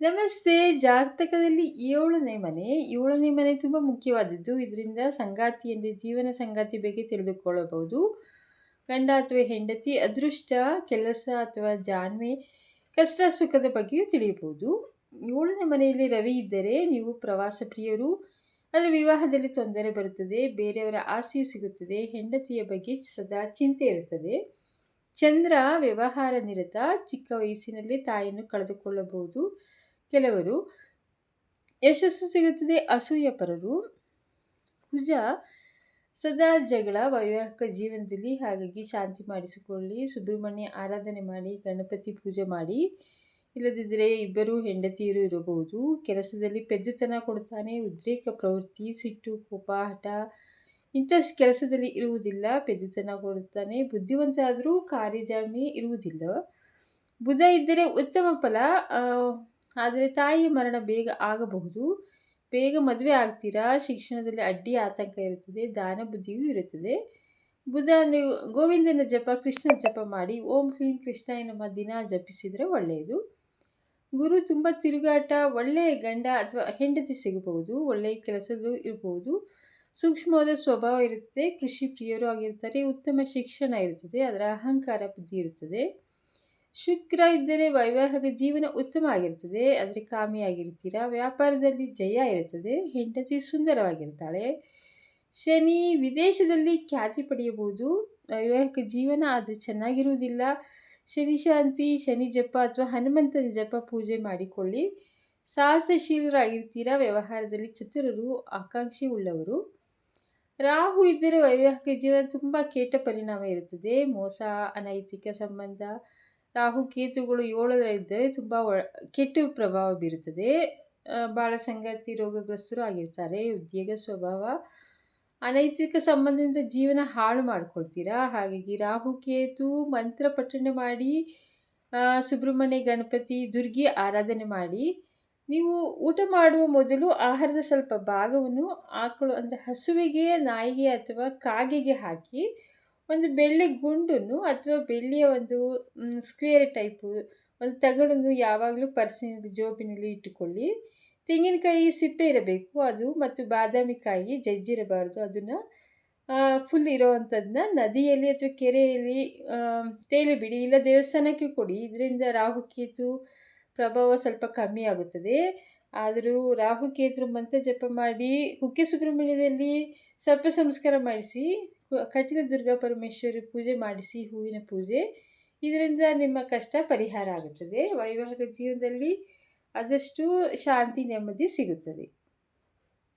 ನಮಸ್ತೆ. ಜಾತಕದಲ್ಲಿ ಏಳನೇ ಮನೆ. ಏಳನೇ ಮನೆ ತುಂಬ ಮುಖ್ಯವಾದದ್ದು. ಇದರಿಂದ ಸಂಗಾತಿ ಅಂದರೆ ಜೀವನ ಸಂಗಾತಿ ಬಗ್ಗೆ ತಿಳಿದುಕೊಳ್ಳಬಹುದು. ಗಂಡ ಅಥವಾ ಹೆಂಡತಿ, ಅದೃಷ್ಟ, ಕೆಲಸ ಅಥವಾ ಜಾಣ್ಮೆ, ಕಷ್ಟ ಸುಖದ ಬಗ್ಗೆಯೂ ತಿಳಿಯಬಹುದು. ಏಳನೇ ಮನೆಯಲ್ಲಿ ರವಿ ಇದ್ದರೆ ನೀವು ಪ್ರವಾಸ ಪ್ರಿಯರು. ಅದರ ವಿವಾಹದಲ್ಲಿ ತೊಂದರೆ ಬರುತ್ತದೆ. ಬೇರೆಯವರ ಆಸೆಯು ಸಿಗುತ್ತದೆ. ಹೆಂಡತಿಯ ಬಗ್ಗೆ ಸದಾ ಚಿಂತೆ ಇರುತ್ತದೆ. ಚಂದ್ರ ವ್ಯವಹಾರ ನಿರತ. ಚಿಕ್ಕ ವಯಸ್ಸಿನಲ್ಲಿ ತಾಯಿಯನ್ನು ಕಳೆದುಕೊಳ್ಳಬಹುದು. ಕೆಲವರು ಯಶಸ್ಸು ಸಿಗುತ್ತದೆ, ಅಸೂಯಪರರು. ಕುಜ ಸದಾ ಜಗಳ, ವೈವಾಹಿಕ ಜೀವನದಲ್ಲಿ ಹಾಗಾಗಿ ಶಾಂತಿ ಮಾಡಿಸಿಕೊಳ್ಳಿ, ಸುಬ್ರಹ್ಮಣ್ಯ ಆರಾಧನೆ ಮಾಡಿ, ಗಣಪತಿ ಪೂಜೆ ಮಾಡಿ. ಇಲ್ಲದಿದ್ದರೆ ಇಬ್ಬರು ಹೆಂಡತಿಯರು ಇರಬಹುದು. ಕೆಲಸದಲ್ಲಿ ಪೆದ್ದುತನ ಕೊಡುತ್ತಾನೆ, ಉದ್ರೇಕ, ಪ್ರವೃತ್ತಿ, ಸಿಟ್ಟು, ಕೋಪ, ಹಠ. ಇಂಟ್ರೆಸ್ಟ್ ಕೆಲಸದಲ್ಲಿ ಇರುವುದಿಲ್ಲ ಪೆದ್ದುತನ ಕೊಡುತ್ತಾನೆ. ಬುದ್ಧಿವಂತ ಆದರೂ ಕಾರ್ಯಜಾಮಿ ಇರುವುದಿಲ್ಲ. ಬುಧ ಇದ್ದರೆ ಉತ್ತಮ ಫಲ ಆದರೆ ತಾಯಿಯ ಮರಣ ಬೇಗ ಆಗಬಹುದು. ಬೇಗ ಮದುವೆ ಆಗ್ತೀರಾ? ಶಿಕ್ಷಣದಲ್ಲಿ ಅಡ್ಡಿ ಆತಂಕ ಇರುತ್ತದೆ, ದಾನ ಬುದ್ಧಿಯೂ ಇರುತ್ತದೆ. ಬುಧ ಗೋವಿಂದನ ಜಪ ಕೃಷ್ಣ ಜಪ ಮಾಡಿ, ಓಂ ಕ್ಲೀಂ ಕೃಷ್ಣ ನಮ್ಮ ದಿನ ಜಪಿಸಿದರೆ ಒಳ್ಳೆಯದು. ಗುರು ತುಂಬ ತಿರುಗಾಟ, ಒಳ್ಳೆಯ ಗಂಡ ಅಥವಾ ಹೆಂಡತಿ ಸಿಗಬಹುದು, ಒಳ್ಳೆಯ ಕೆಲಸದೂ ಇರಬಹುದು. ಸೂಕ್ಷ್ಮವಾದ ಸ್ವಭಾವ ಇರುತ್ತದೆ, ಕೃಷಿ ಪ್ರಿಯರು ಆಗಿರ್ತಾರೆ, ಉತ್ತಮ ಶಿಕ್ಷಣ ಇರುತ್ತದೆ, ಅದರ ಅಹಂಕಾರ ಬುದ್ಧಿ ಇರುತ್ತದೆ. ಶುಕ್ರ ಇದ್ದರೆ ವೈವಾಹಿಕ ಜೀವನ ಉತ್ತಮ ಆಗಿರ್ತದೆ ಆದರೆ ಕಾಮಿಯಾಗಿರ್ತೀರಾ ವ್ಯಾಪಾರದಲ್ಲಿ ಜಯ ಇರುತ್ತದೆ, ಹೆಂಡತಿ ಸುಂದರವಾಗಿರ್ತಾಳೆ ಶನಿ ವಿದೇಶದಲ್ಲಿ ಖ್ಯಾತಿ ಪಡೆಯಬಹುದು. ವೈವಾಹಿಕ ಜೀವನ ಆದರೆ ಚೆನ್ನಾಗಿರುವುದಿಲ್ಲ. ಶನಿ ಶಾಂತಿ, ಶನಿ ಜಪ ಅಥವಾ ಹನುಮಂತನ ಜಪ ಪೂಜೆ ಮಾಡಿಕೊಳ್ಳಿ. ಸಾಹಸಶೀಲರಾಗಿರ್ತೀರಾ? ವ್ಯವಹಾರದಲ್ಲಿ ಚತುರರು, ಆಕಾಂಕ್ಷಿ ಉಳ್ಳವರು. ರಾಹು ಇದ್ದರೆ ವೈವಾಹಿಕ ಜೀವನ ತುಂಬ ಕೆಟ್ಟ ಪರಿಣಾಮ ಇರುತ್ತದೆ. ಮೋಸ, ಅನೈತಿಕ ಸಂಬಂಧ ರಾಹು ಕೇತುಗಳು ಏಳರಲ್ಲಿದ್ದರೆ ತುಂಬ ಕೆಟ್ಟ ಪ್ರಭಾವ ಬೀರುತ್ತದೆ. ಬಾಳ ಸಂಗಾತಿ ರೋಗಗ್ರಸ್ತರು ಆಗಿರ್ತಾರೆ. ಉದ್ಯೋಗ ಸ್ವಭಾವ, ಅನೈತಿಕ ಸಂಬಂಧದಿಂದ ಜೀವನ ಹಾಳು ಮಾಡ್ಕೊಳ್ತೀರಾ? ಹಾಗಾಗಿ ರಾಹು, ಕೇತು ಮಂತ್ರ ಪಠಣೆ ಮಾಡಿ ಸುಬ್ರಹ್ಮಣ್ಯ, ಗಣಪತಿ, ದುರ್ಗಿ ಆರಾಧನೆ ಮಾಡಿ. ನೀವು ಊಟ ಮಾಡುವ ಮೊದಲು ಆಹಾರದ ಸ್ವಲ್ಪ ಭಾಗವನ್ನು ಆಕಳು ಅಂದರೆ ಹಸುವಿಗೆ, ನಾಯಿಗೆ ಅಥವಾ ಕಾಗೆಗೆ ಹಾಕಿ ಒಂದು ಬೆಳ್ಳಿ ಗುಂಡನ್ನು ಅಥವಾ ಬೆಳ್ಳಿಯ ಒಂದು ಸ್ಕ್ವೇರ್ ಟೈಪು ಒಂದು ತಗಡನ್ನು ಯಾವಾಗಲೂ ಪರ್ಸಿನಲ್ಲಿ ಜೋಬಿನಲ್ಲಿ ಇಟ್ಟುಕೊಳ್ಳಿ. ತೆಂಗಿನಕಾಯಿ ಸಿಪ್ಪೆ ಇರಬೇಕು, ಅದು ಮತ್ತು ಬಾದಾಮಿ ಕಾಯಿ ಜಜ್ಜಿರಬಾರ್ದು. ಅದನ್ನು ಫುಲ್ ಇರೋವಂಥದ್ದನ್ನ ನದಿಯಲ್ಲಿ ಅಥವಾ ಕೆರೆಯಲ್ಲಿ ತೇಲಿಬಿಡಿ ಇಲ್ಲ ದೇವಸ್ಥಾನಕ್ಕೆ ಕೊಡಿ. ಇದರಿಂದ ರಾಹುಕೇತು ಪ್ರಭಾವ ಸ್ವಲ್ಪ ಕಮ್ಮಿ ಆಗುತ್ತದೆ. ಆದರೂ ರಾಹುಕೇತರು ಮಂತ್ರ ಜಪ ಮಾಡಿ ಕುಕ್ಕೆ ಸುಬ್ರಹ್ಮಣ್ಯದಲ್ಲಿ ಸರ್ಪ ಸಂಸ್ಕಾರ ಮಾಡಿಸಿ ಕಠಿಣ ದುರ್ಗಾ ಪರಮೇಶ್ವರಿ ಪೂಜೆ ಮಾಡಿಸಿ ಹೂವಿನ ಪೂಜೆ. ಇದರಿಂದ ನಿಮ್ಮ ಕಷ್ಟ ಪರಿಹಾರ ಆಗುತ್ತದೆ. ವೈವಾಹಿಕ ಜೀವನದಲ್ಲಿ ಆದಷ್ಟು ಶಾಂತಿ ನೆಮ್ಮದಿ ಸಿಗುತ್ತದೆ.